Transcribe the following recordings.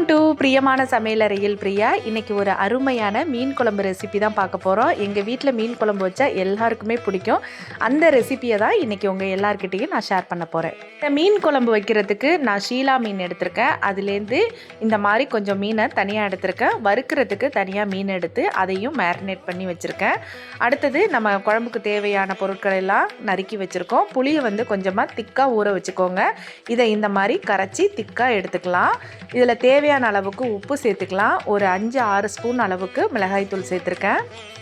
Welcome to பிரியமான சமையலறையில் பிரியா. இன்னைக்கு ஒரு அருமையான மீன் குழம்பு ரெசிபி தான் பார்க்க போகிறோம் எங்கள் வீட்டில் மீன் குழம்பு வச்சா எல்லாருக்குமே பிடிக்கும். அந்த ரெசிபியை தான் இன்னைக்கு உங்கள் எல்லார்கிட்டேயும் நான் ஷேர் பண்ண போகிறேன் இந்த மீன் குழம்பு வைக்கிறதுக்கு நான் ஷீலா மீன் எடுத்திருக்கேன். அதுலேருந்து இந்த மாதிரி கொஞ்சம் மீனை தனியாக எடுத்திருக்கேன். வறுக்கிறதுக்கு தனியாக மீன் எடுத்து அதையும் மேரினேட் பண்ணி வச்சுருக்கேன். அடுத்தது நம்ம குழம்புக்கு தேவையான பொருட்கள் எல்லாம் நறுக்கி வச்சுருக்கோம். புளியை வந்து கொஞ்சமாக திக்காக ஊற வச்சுக்கோங்க. இதை இந்த மாதிரி கரைச்சி திக்காக எடுத்துக்கலாம். இதில் தேவையான அளவுக்கு உப்பு சேர்த்துக்கலாம். ஒரு அஞ்சு ஆறு ஸ்பூன் அளவுக்கு மிளகாய்த்தூள் சேர்த்துருக்கேன்.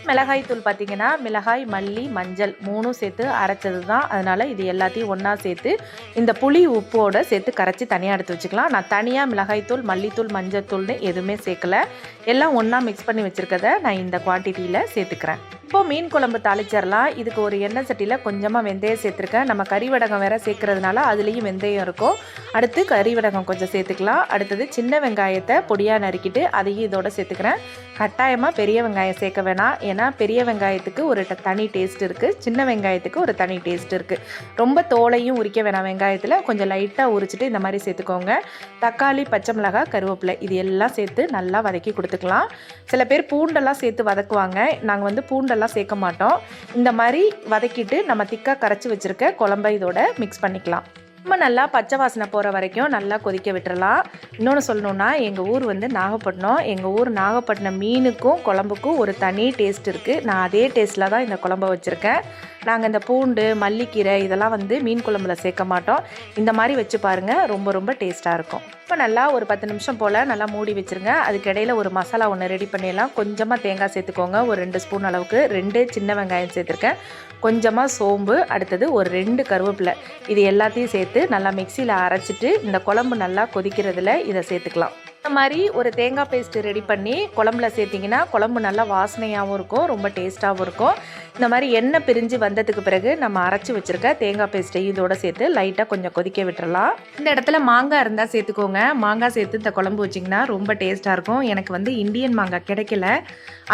மிளகாய்த்தூள் பார்த்தீங்கன்னா மிளகாய் மல்லி மஞ்சள் மூணும் சேர்த்து அரைச்சது தான். அதனால் இது எல்லாத்தையும் ஒன்றா சேர்த்து இந்த புளி உப்போடு சேர்த்து கரைச்சி தனியாக எடுத்து வச்சுக்கலாம். நான் தனியாக மிளகாய்த்தூள் மல்லித்தூள் மஞ்சள் தூள்னு எதுவுமே சேர்க்கல. எல்லாம் ஒன்றா மிக்ஸ் பண்ணி வச்சுருக்கத நான் இந்த குவான்டிட்டியில் சேர்த்துக்கிறேன். இப்போ மீன் குழம்பு தாளிச்சிடலாம். இதுக்கு ஒரு எண்ணெய் சட்டியில் கொஞ்சமாக வெந்தயம் சேர்த்துருக்கேன். நம்ம கறி வடகம் வேறு சேர்க்கறதுனால அதுலேயும் வெந்தயம் இருக்கும். அடுத்து கறி வடகம் கொஞ்சம் சேர்த்துக்கலாம். அடுத்தது சின்ன வெங்காயத்தை பொடியாக நறுக்கிட்டு அதையும் இதோட சேர்த்துக்கிறேன். கட்டாயமாக பெரிய வெங்காயம் சேர்க்க வேணாம். ஏன்னா பெரிய வெங்காயத்துக்கு ஒரு ட- தனி டேஸ்ட் இருக்குது சின்ன வெங்காயத்துக்கு ஒரு தனி டேஸ்ட் இருக்குது ரொம்ப தோலையும் உரிக்க வேணாம் வெங்காயத்தில். கொஞ்சம் லைட்டாக உரிச்சிட்டு இந்த மாதிரி சேர்த்துக்கோங்க. தக்காளி பச்சை மிளகாய் கருவேப்பிலை இது எல்லாம் சேர்த்து நல்லா வதக்கி கொடுத்துக்கலாம். சில பேர் பூண்டெல்லாம் சேர்த்து வதக்குவாங்க. நாங்கள் வந்து பூண்டெல்லாம் சேர்க்க மாட்டோம். இந்த மாதிரி வதக்கிட்டு நம்ம திக்காக கரைச்சி வச்சுருக்க குழம்ப இதோட மிக்ஸ் பண்ணிக்கலாம். ரொம்ப நல்லா பச்சை வாசனை போகிற வரைக்கும் நல்லா கொதிக்க விட்டுறலாம். இன்னொன்று சொல்லணுன்னா எங்கள் ஊர் வந்து நாகப்பட்டினம். எங்கள் ஊர் நாகப்பட்டினம் மீனுக்கும் குழம்புக்கும் ஒரு தனி டேஸ்ட் இருக்குது நான் அதே டேஸ்ட்டில் தான் இந்த குழம்ப வச்சுருக்கேன். நாங்கள் இந்த பூண்டு மல்லிக்கீரை இதெல்லாம் வந்து மீன் குழம்புல சேர்க்க மாட்டோம். இந்த மாதிரி வச்சு பாருங்கள் ரொம்ப ரொம்ப டேஸ்ட்டாக இருக்கும். இப்போ நல்லா ஒரு பத்து நிமிஷம் போல் நல்லா மூடி வச்சுருங்க. அதுக்கு ஒரு மசாலா ஒன்று ரெடி பண்ணிடலாம். கொஞ்சமாக தேங்காய் சேர்த்துக்கோங்க. ஒரு ரெண்டு ஸ்பூன் அளவுக்கு. ரெண்டு சின்ன வெங்காயம் சேர்த்துருக்கேன். கொஞ்சமாக சோம்பு அடுத்தது ஒரு ரெண்டு கருவேப்பிலை. இது எல்லாத்தையும் சேர்த்து நல்லா மிக்சியில் அரைச்சிட்டு இந்த குழம்பு நல்லா கொதிக்கிறதுல இதை சேர்த்துக்கலாம். இந்த மாதிரி ஒரு தேங்காய் பேஸ்ட் ரெடி பண்ணி குழம்புல சேர்த்திங்கன்னா குழம்பு நல்லா வாசனையாகவும் இருக்கும் ரொம்ப டேஸ்ட்டாகவும் இருக்கும். இந்த மாதிரி எண்ணெய் பிரிஞ்சு வந்ததுக்கு பிறகு நம்ம அரைச்சி வச்சுருக்க தேங்காய் பேஸ்ட்டை இதோட சேர்த்து லைட்டாக கொஞ்சம் கொதிக்க விட்டுறலாம். இந்த இடத்துல மாங்காய் இருந்தால் சேர்த்துக்கோங்க. மாங்காய் சேர்த்து இந்த குழம்பு வச்சிங்கன்னா ரொம்ப டேஸ்ட்டாக இருக்கும். எனக்கு வந்து இந்தியன் மாங்காய் கிடைக்கல.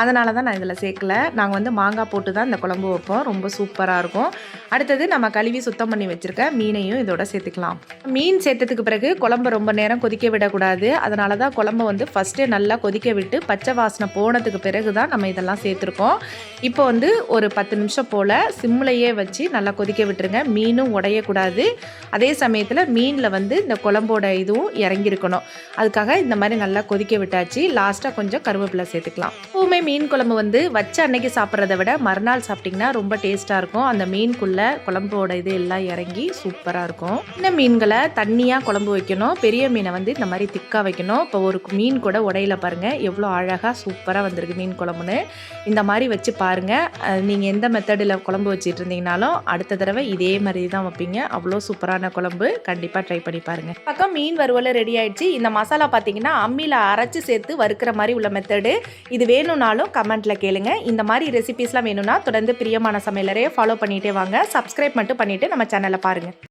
அதனால தான் நான் இதில் சேர்க்கல. நாங்கள் வந்து மாங்காய் போட்டு தான் இந்த குழம்பு வைப்போம். ரொம்ப சூப்பராக இருக்கும். அடுத்தது நம்ம கழுவி சுத்தம் பண்ணி வச்சுருக்க மீனையும் இதோட சேர்த்துக்கலாம். மீன் சேர்த்ததுக்கு பிறகு குழம்பு ரொம்ப நேரம் கொதிக்க விடக்கூடாது. அதனால தான் குழம்பு வந்து ஃபஸ்ட்டே நல்லா கொதிக்க விட்டு பச்சை வாசனை போனதுக்கு பிறகு தான் நம்ம இதெல்லாம் சேர்த்துருக்கோம். இப்போ வந்து ஒரு பத்து நிமிஷம் போல் சிம்லையே வச்சு நல்லா கொதிக்க விட்டுருங்க. மீனும் உடையக்கூடாது. அதே சமயத்தில் மீனில் வந்து இந்த குழம்போட இதுவும் இறங்கியிருக்கணும். அதுக்காக இந்த மாதிரி நல்லா கொதிக்க விட்டாச்சு. லாஸ்ட்டாக கொஞ்சம் கருவேப்பிலை சேர்த்துக்கலாம். எப்பவுமே மீன் குழம்பு வந்து வச்ச அன்னைக்கு சாப்பிட்றத விட மறுநாள் சாப்பிட்டிங்கன்னா ரொம்ப டேஸ்ட்டாக இருக்கும். அந்த மீனுக்குள்ளே குழம்போட இது எல்லாம் இறங்கி சூப்பராக இருக்கும். இந்த மீன்களை தண்ணியாக குழம்பு வைக்கணும். பெரிய மீனை வந்து இந்த மாதிரி திக்காக வைக்கணும். இப்போ ஒரு மீன் கூட உடையில பாருங்கள் எவ்வளோ அழகாக சூப்பராக வந்திருக்கு மீன் குழம்புன்னு. இந்த மாதிரி வச்சு பாருங்கள் நீங்கள் எந்த மெத்தடில் குழம்பு வச்சுட்டு இருந்தீங்கனாலும் அடுத்த தடவை இதே மாதிரி தான் வைப்பீங்க. அவ்வளோ சூப்பரான குழம்பு. கண்டிப்பாக ட்ரை பண்ணி பாருங்கள் பக்கம் மீன் வறுவல் ரெடி ஆயிடுச்சு. இந்த மசாலா பார்த்தீங்கன்னா அம்மியில் அரைச்சி சேர்த்து வறுக்கிற மாதிரி உள்ள மெத்தடு இது வேணும்னாலும் கமெண்ட்டில் கேளுங்க. இந்த மாதிரி ரெசிபிஸ்லாம் வேணும்னா தொடர்ந்து பிரியமான சமையலரையே ஃபாலோ பண்ணிகிட்டே வாங்க. சப்ஸ்கிரைப் மட்டும் பண்ணிவிட்டு நம்ம சேனலை பாருங்கள்